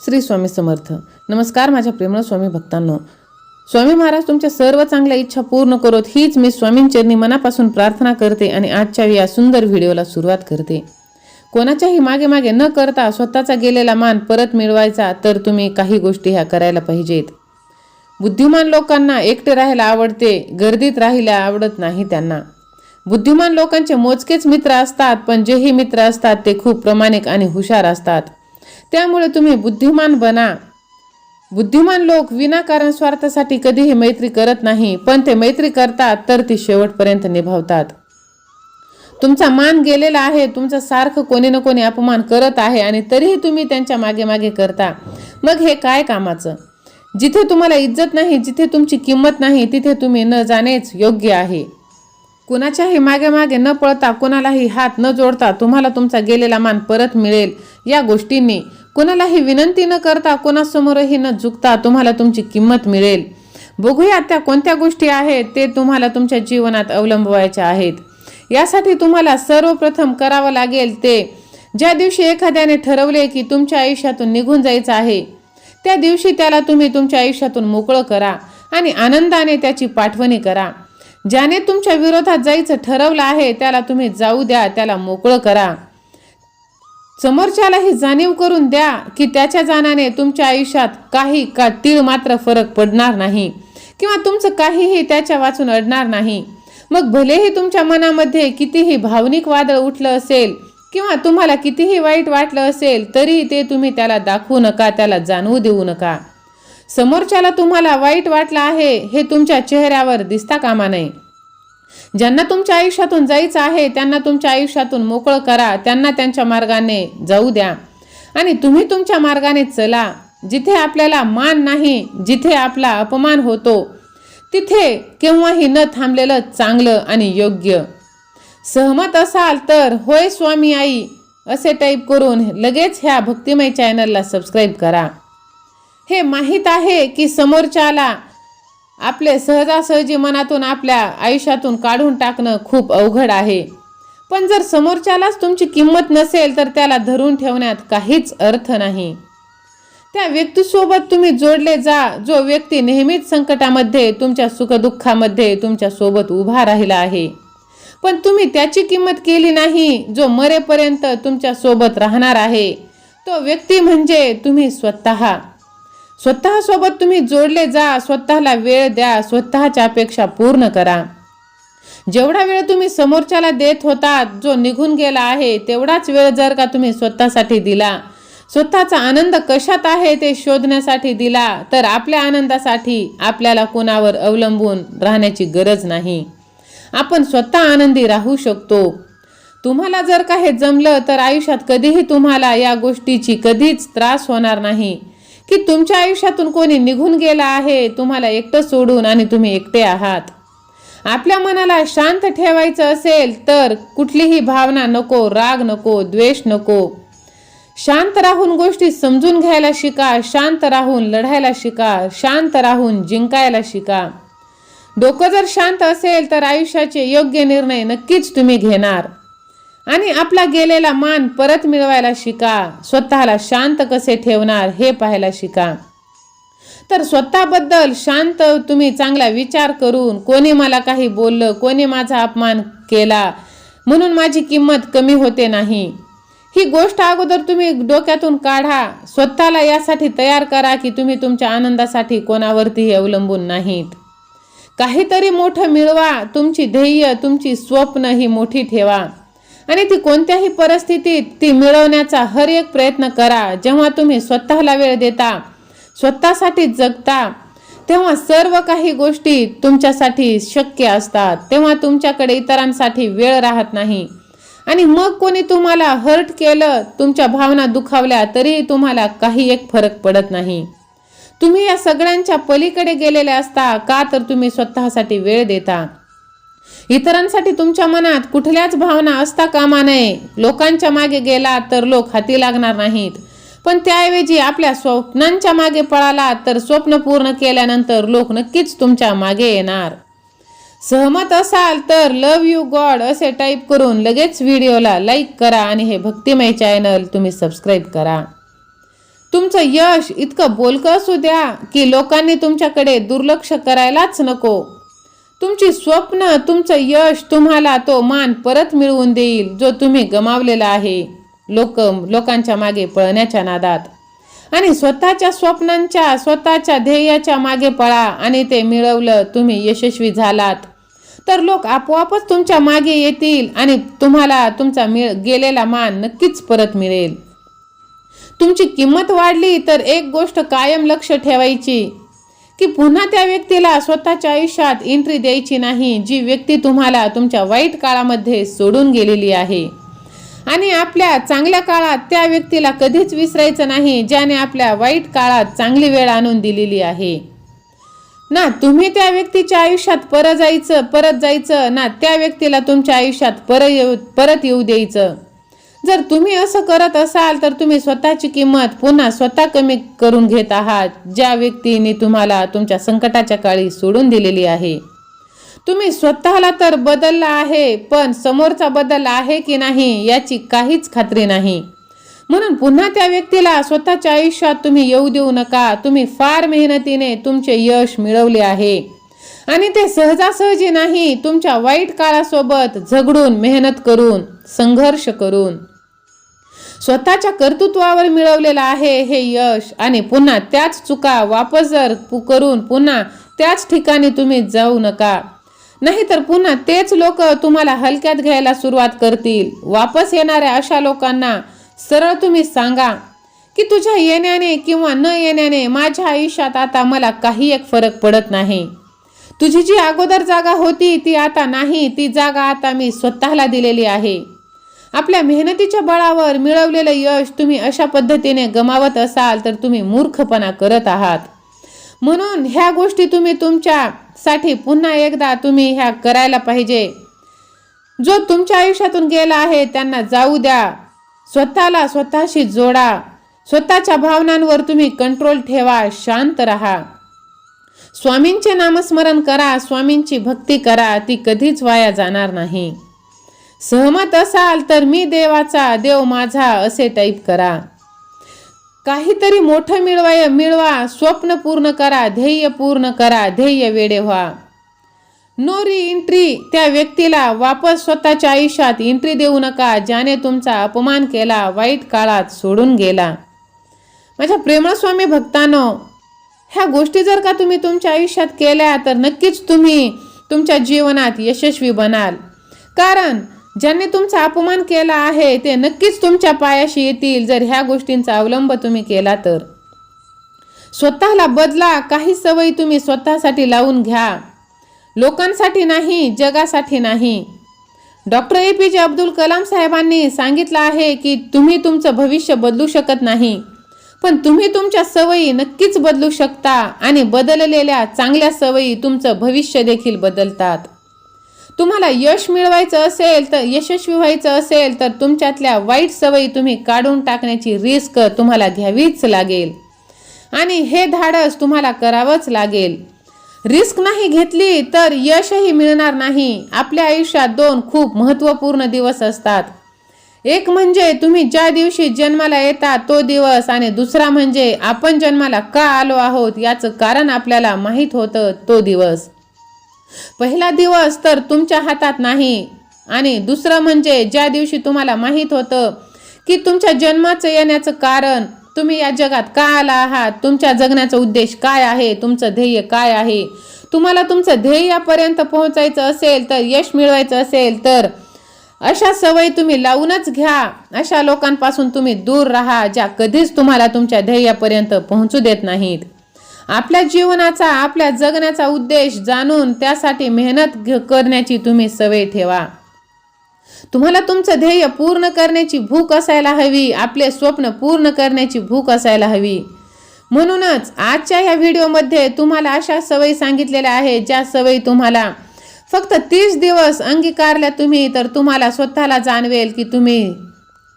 श्री स्वामी समर्थ. नमस्कार माझ्या प्रेमळ स्वामी भक्तांनो. स्वामी महाराज तुमच्या सर्व चांगल्या इच्छा पूर्ण करोत हीच मी स्वामींचरणी मनापासून प्रार्थना करते आणि आजच्या या सुंदर व्हिडिओला सुरुवात करते. कोणाच्याही मागे मागे न करता स्वतःचा गेलेला मान परत मिळवायचा तर तुम्ही काही गोष्टी ह्या करायला पाहिजेत. बुद्धिमान लोकांना एकटे राहायला आवडते गर्दीत राहायला आवडत नाही त्यांना. बुद्धिमान लोकांचे मोजकेच मित्र असतात पण जेही मित्र असतात ते खूप प्रामाणिक आणि हुशार असतात. त्यामुळे तुम्ही बुद्धिमान बना. बुद्धिमान लोक विनाकारण स्वार्थासाठी कधीही मैत्री करत नाही पण ते मैत्री करतात तर ती शेवटपर्यंत निभावतात. तुमचा मान गेलेला आहे तुमचा सारखं कोणी ना कोणी अपमान करत आहे आणि तरीही तुम्ही त्यांच्या मागे मागे करता. मग हे काय कामाचं? जिथे तुम्हाला इज्जत नाही जिथे तुमची किंमत नाही तिथे तुम्ही न जाणेच योग्य आहे. कुणाच्याही मागे मागे न पळता कुणालाही हात न जोडता तुम्हाला तुमचा गेलेला मान परत मिळेल. या गोष्टींनी कुणालाही विनंती न करता कोणासमोरही न झुकता तुम्हाला तुमची किंमत मिळेल. बघूया त्या कोणत्या गोष्टी आहेत ते तुम्हाला तुमच्या जीवनात अवलंबवायच्या आहेत. यासाठी तुम्हाला सर्वप्रथम करावं लागेल ते ज्या दिवशी एखाद्याने ठरवले की तुमच्या आयुष्यातून निघून जायचं आहे त्या दिवशी त्याला तुम्ही तुमच्या आयुष्यातून मोकळं करा आणि आनंदाने त्याची पाठवणी करा. ज्याने तुमच्या विरोधात जायचं ठरवलं आहे त्याला तुम्ही जाऊ द्या त्याला मोकळं करा. समोरच्याला ही जाणीव करून द्या की त्याच्या जाण्याने तुमच्या आयुष्यात काही का तीळ मात्र फरक पडणार नाही किंवा तुमचं काहीही त्याच्या वाचून अडणार नाही. मग भलेही तुमच्या मनामध्ये कितीही भावनिक वादळ उठलं असेल किंवा तुम्हाला कितीही वाईट वाटलं असेल तरी ते तुम्ही त्याला दाखवू नका त्याला जाणवू देऊ नका. समोरच्याला तुम्हाला वाईट वाटलं आहे हे तुमच्या चेहऱ्यावर दिसता कामा नये. ज्यांना तुमच्या आयुष्यातून जायचं आहे त्यांना तुमच्या आयुष्यातून मोकळं करा त्यांना त्यांच्या मार्गाने जाऊ द्या. आणि तुम्ही तुमच्या मार्गाने चला जिथे आपल्याला मान नाही जिथे आपला अपमान होतो तिथे केव्हाही न थांबलेलं चांगलं आणि योग्य. सहमत असाल तर होय स्वामी आई असे टाईप करून लगेच ह्या भक्तिमय चॅनलला सबस्क्राईब करा. हे माहीत आहे की समोरच्याला आपले सहजासहजी मनातून आपल्या आयुष्यातून काढून टाकणं खूप अवघड आहे. पण जर समोरच्यालाच तुमची किंमत नसेल तर त्याला धरून ठेवण्यात काहीच अर्थ नाही. त्या व्यक्तीसोबत तुम्ही जोडले जा जो व्यक्ती नेहमीच संकटामध्ये तुमच्या सुखदुःखामध्ये तुमच्यासोबत उभा राहिला आहे. पण तुम्ही त्याची किंमत केली नाही जो मरेपर्यंत तुमच्यासोबत राहणार आहे. तो व्यक्ती म्हणजे तुम्ही स्वतः. स्वतःसोबत तुम्ही जोडले जा स्वतःला वेळ द्या स्वतःच्या अपेक्षा पूर्ण करा. जेवढा वेळ तुम्ही समोरच्याला देत होता जो निघून गेला आहे तेवढाच वेळ जर का तुम्ही स्वतःसाठी दिला. स्वतःचा आनंद कशात आहे ते शोधण्यासाठी दिला तर आपल्या आनंदासाठी आपल्याला कोणावर अवलंबून राहण्याची गरज नाही. आपण स्वतः आनंदी राहू शकतो. तुम्हाला जर का हे जमलं तर आयुष्यात कधीही तुम्हाला या गोष्टीची कधीच त्रास होणार नाही. की तुमच्या आयुष्यातून कोणी निघून गेला आहे तुम्हाला एकटं सोडून आणि तुम्ही एकटे आहात. आपल्या मनाला शांत ठेवायचं असेल तर कुठलीही भावना नको राग नको द्वेष नको. शांत राहून गोष्टी समजून घ्यायला शिका शांत राहून लढायला शिका शांत राहून जिंकायला शिका. डोकं जर शांत असेल तर आयुष्याचे योग्य निर्णय नक्कीच तुम्ही घेणार. आणि आपला गेलेला मान परत मिळवायला शिका. स्वतःला शांत कसे ठेवणार हे पाहायला शिका. तर स्वतःबद्दल शांत तुम्ही चांगला विचार करून कोणी मला काही बोललं कोणी माझा अपमान केला म्हणून माझी किंमत कमी होते नाही. ही गोष्ट अगोदर तुम्ही डोक्यातून काढा. स्वतःला यासाठी तयार करा की तुम्ही तुमच्या आनंदासाठी कोणावरतीही अवलंबून नाहीत. काहीतरी मोठं मिळवा. तुमची ध्येय तुमची स्वप्न ही मोठी ठेवा. आणि ती कोणत्याही परिस्थितीत ती मिळवण्याचा हर एक प्रयत्न करा. जेव्हा तुम्ही स्वतःला वेळ देता स्वतःसाठी जगता तेव्हा सर्व काही गोष्टी तुमच्यासाठी शक्य असतात. तेव्हा तुमच्याकडे इतरांसाठी वेळ राहत नाही. आणि मग कोणी तुम्हाला हर्ट केलं तुमच्या भावना दुखावल्या तरीही तुम्हाला काही एक फरक पडत नाही. तुम्ही या सगळ्यांच्या पलीकडे गेलेले असता का तर तुम्ही स्वतःसाठी वेळ देता? इतरांसाठी तुमच्या मनात कुठल्याच भावना असता कामा नये. लोकांच्या मागे गेला तर लोक हाती लागणार नाहीत. पण त्याऐवजी आपल्या स्वप्नांच्या मागे पळाला तर स्वप्न पूर्ण केल्यानंतर लोक नक्कीच तुमच्या मागे येणार. सहमत असाल तर लव यू गॉड असे टाईप करून लगेच व्हिडिओला लाईक करा आणि हे भक्तिमय चॅनल तुम्ही सबस्क्राईब करा. तुमचं यश इतकं बोलकं असू द्या की लोकांनी तुमच्याकडे दुर्लक्ष करायलाच नको. तुमची स्वप्न तुमचं यश तुम्हाला तो मान परत मिळवून देईल जो तुम्ही गमावलेला आहे. लोक लोकांच्या मागे पळण्याच्या नादात. आणि स्वतःच्या स्वप्नांच्या स्वतःच्या ध्येयाच्या मागे पळा आणि ते मिळवलं तुम्ही यशस्वी झालात. तर लोक आपोआपच तुमच्या मागे येतील आणि तुम्हाला तुमचा मिळ गेलेला मान नक्कीच परत मिळेल. तुमची किंमत वाढली तर एक गोष्ट कायम लक्ष ठेवायची. की पुन्हा त्या व्यक्तीला स्वतःच्या आयुष्यात एंट्री द्यायची नाही जी व्यक्ती तुम्हाला तुमच्या वाईट काळामध्ये सोडून गेलेली आहे. आणि आपल्या चांगल्या काळात त्या व्यक्तीला कधीच विसरायचं नाही ज्याने आपल्या वाईट काळात चांगली वेळ आणून दिलेली आहे. ना तुम्ही त्या व्यक्तीच्या आयुष्यात परत जायचं परत जायचं ना त्या व्यक्तीला तुमच्या आयुष्यात परत येऊ परत येऊ द्यायचं. जर तुम्ही असं करत असाल तर तुम्ही स्वतःची किंमत पुन्हा स्वतः कमी करून घेत आहात. ज्या व्यक्तीने तुम्हाला तुमच्या संकटाच्या काळी सोडून दिलेली आहे. तुम्ही स्वतःला तर बदलला आहे पण समोरचा बदल आहे की नाही याची काहीच खात्री नाही. म्हणून पुन्हा त्या व्यक्तीला स्वतःच्या आयुष्यात तुम्ही येऊ देऊ नका. तुम्ही फार मेहनतीने तुमचे यश मिळवले आहे. आणि ते सहजासहजी नाही तुमच्या वाईट काळासोबत झगडून मेहनत करून संघर्ष करून. स्वतःच्या कर्तृत्वावर मिळवलेलं आहे हे यश आणि पुन्हा त्याच चुका वापस जर करून पुन्हा त्याच ठिकाणी तुम्ही जाऊ नका. नाहीतर पुन्हा तेच लोक तुम्हाला हलक्यात घ्यायला सुरुवात करतील. वापस येणाऱ्या अशा लोकांना सरळ तुम्ही सांगा की तुझ्या येण्याने किंवा न येण्याने माझ्या आयुष्यात आता मला काही एक फरक पडत नाही. तुझी जी अगोदर जागा होती ती आता नाही. ती जागा आता मी स्वतःला दिलेली आहे. आपल्या मेहनतीच्या बळावर मिळवलेलं यश तुम्ही अशा पद्धतीने गमावत असाल तर तुम्ही मूर्खपणा करत आहात. म्हणून ह्या गोष्टी तुम्ही तुमच्यासाठी पुन्हा एकदा तुम्ही ह्या करायला पाहिजे. जो तुमच्या आयुष्यातून गेला आहे त्यांना जाऊ द्या. स्वतःला स्वतःशी जोडा. स्वतःच्या भावनांवर तुम्ही कंट्रोल ठेवा. शांत राहा. स्वामींचे नामस्मरण करा स्वामींची भक्ती करा ती कधीच वाया जाणार नाही. सहमत असाल तर मी देवाचा देव माझा असे टाईप करा. काहीतरी मोठं मिळवाय मिळवा स्वप्न पूर्ण करा ध्येय पूर्ण करा ध्येय वेडे व्हा. नो री एंट्री त्या व्यक्तीला वापस स्वतःच्या आयुष्यात एंट्री देऊ नका ज्याने तुमचा अपमान केला वाईट काळात सोडून गेला. माझ्या प्रेमळस्वामी भक्तांनो ह्या गोष्टी जर का तुम्ही तुमच्या आयुष्यात केल्या तर नक्कीच तुम्ही तुमच्या जीवनात यशस्वी बनाल. कारण ज्यांनी तुमचा अपमान केला आहे ते नक्कीच तुमच्या पायाशी येतील जर ह्या गोष्टींचा अवलंब तुम्ही केला तर. स्वतःला बदला काही सवयी तुम्ही स्वतःसाठी लावून घ्या. लोकांसाठी नाही जगासाठी नाही. डॉक्टर ए पी जे अब्दुल कलाम साहेबांनी सांगितलं आहे की तुम्ही तुमचं भविष्य बदलू शकत नाही. पण तुम्ही तुमच्या सवयी नक्कीच बदलू शकता आणि बदललेल्या चांगल्या सवयी तुमचं भविष्य देखील बदलतात. तुम्हाला यश मिळवायचं असेल तर यशस्वी व्हायचं असेल तर तुमच्यातल्या वाईट सवयी तुम्ही काढून टाकण्याची रिस्क तुम्हाला घ्यावीच लागेल. आणि हे धाडस तुम्हाला करावंच लागेल. रिस्क नाही घेतली तर यशही मिळणार नाही. आपल्या आयुष्यात दोन खूप महत्त्वपूर्ण दिवस असतात. एक म्हणजे तुम्ही ज्या दिवशी जन्माला येता तो दिवस आणि दुसरा म्हणजे आपण जन्माला का आलो आहोत याचं कारण आपल्याला माहीत होतं तो दिवस. पहिला दिवस तर तुमच्या हातात नाही आणि दुसरं म्हणजे ज्या दिवशी तुम्हाला माहीत होतं की तुमच्या जन्माचं येण्याचं कारण तुम्ही या जगात का आला आहात तुमच्या जगण्याचा उद्देश काय आहे तुमचं ध्येय काय आहे तुम्हाला तुमचं ध्येयापर्यंत पोहोचायचं असेल तर यश मिळवायचं असेल तर अशा सवयी तुम्ही लावूनच घ्या. अशा लोकांपासून तुम्ही दूर राहा ज्या कधीच तुम्हाला तुमच्या ध्येयापर्यंत पोहोचू देत नाहीत. आपल्या जीवनाचा आपल्या जगण्याचा उद्देश जाणून त्यासाठी मेहनत घ- करण्याची तुम्ही सवय ठेवा. तुम्हाला तुमचं ध्येय पूर्ण करण्याची भूक असायला हवी आपले स्वप्न पूर्ण करण्याची भूक असायला हवी. म्हणूनच आजच्या ह्या व्हिडिओमध्ये तुम्हाला अशा सवयी सांगितलेल्या आहेत ज्या सवयी तुम्हाला फक्त तीस दिवस अंगीकारल्या तुम्ही तर तुम्हाला स्वतःला जाणवेल की तुम्ही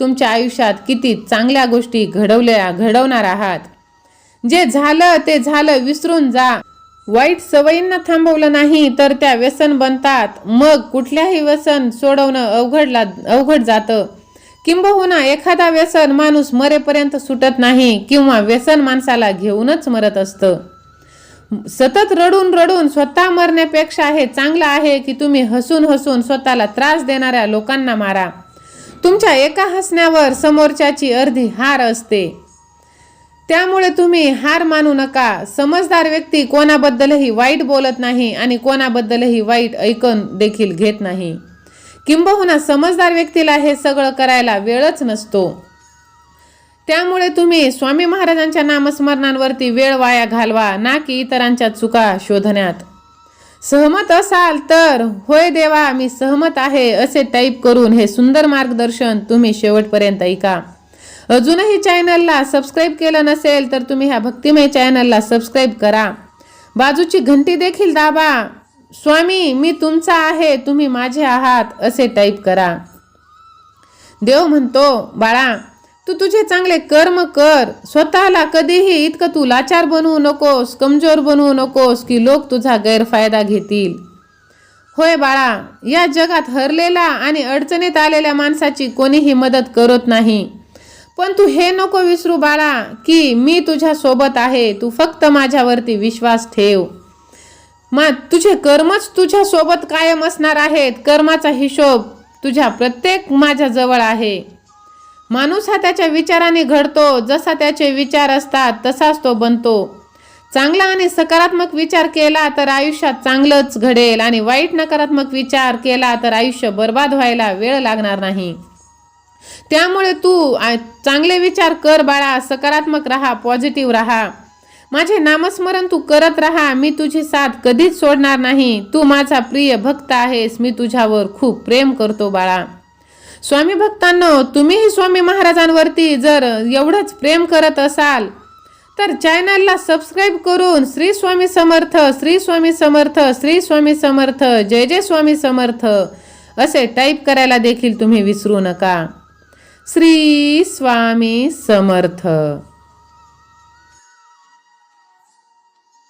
तुमच्या आयुष्यात किती चांगल्या गोष्टी घडवल्या घडवणार आहात. जे झालं ते झालं विसरून जा. वाईट सवयींना थांबवलं नाही तर त्या व्यसन बनतात. मग कुठल्याही व्यसन सोडवणं अवघडला अवघड जातं. किंबहुना एखादा व्यसन माणूस मरेपर्यंत सुटत नाही किंवा व्यसन माणसाला घेऊनच मरत असतं. सतत रडून रडून स्वतः मरण्यापेक्षा हे चांगलं आहे की तुम्ही हसून हसून स्वतःला त्रास देणाऱ्या लोकांना मारा. तुमच्या एका हसण्यावर समोरच्याची अर्धी हार असते. त्यामुळे तुम्ही हार मानू नका. समजदार व्यक्ती कोणाबद्दलही वाईट बोलत नाही आणि कोणाबद्दलही वाईट ऐकून देखील घेत नाही. किंबहुना समजदार व्यक्तीला हे सगळं करायला वेळच नसतो. त्यामुळे तुम्ही स्वामी महाराजांच्या नामस्मरणांवरती वेळ वाया घालवा ना की इतरांच्या चुका शोधण्यात. सहमत असाल तर होय देवा मी सहमत आहे असे टाईप करून हे सुंदर मार्गदर्शन तुम्ही शेवटपर्यंत ऐका. अजूनही चॅनलला सबस्क्राईब केलं नसेल तर तुम्ही ह्या भक्तिमय चॅनलला सबस्क्राईब करा. बाजूची घंटी देखील दाबा. स्वामी मी तुमचा आहे तुम्ही माझे आहात असे टाईप करा. देव म्हणतो बाळा तू तुझे चांगले कर्म कर. स्वतःला कधीही इतकं तू लाचार बनवू नकोस कमजोर बनवू नकोस की लोक तुझा गैरफायदा घेतील. होय बाळा या जगात हरलेला आणि अडचणीत आलेल्या माणसाची कोणीही मदत करत नाही. पण तू हे नको विसरू बाळा की मी तुझ्या सोबत आहे. तू फक्त माझ्यावरती विश्वास ठेव. मा तुझे कर्मच तुझ्या सोबत कायम असणार आहेत. कर्माचा हिशोब तुझ्या प्रत्येक माझ्याजवळ आहे. माणूस हा त्याच्या विचाराने घडतो जसा त्याचे विचार असतात तसाच तो बनतो. चांगला आणि सकारात्मक विचार केला तर आयुष्यात चांगलंच घडेल आणि वाईट नकारात्मक विचार केला तर आयुष्य बर्बाद व्हायला वेळ लागणार नाही. त्यामुळे तू चांगले विचार कर बाळा सकारात्मक राहा पॉझिटिव्ह राहा. माझे नामस्मरण तू करत राहा मी तुझी साथ कधीच सोडणार नाही. तू माझा प्रिय भक्त आहेस मी तुझ्यावर खूप प्रेम करतो बाळा. स्वामी भक्तांनो तुम्हीही स्वामी महाराजांवरती जर एवढंच प्रेम करत असाल तर चॅनलला सबस्क्राईब करून श्री स्वामी समर्थ श्री स्वामी समर्थ श्री स्वामी समर्थ जय जय स्वामी समर्थ असे टाईप करायला देखील तुम्ही विसरू नका. श्री स्वामी समर्थ.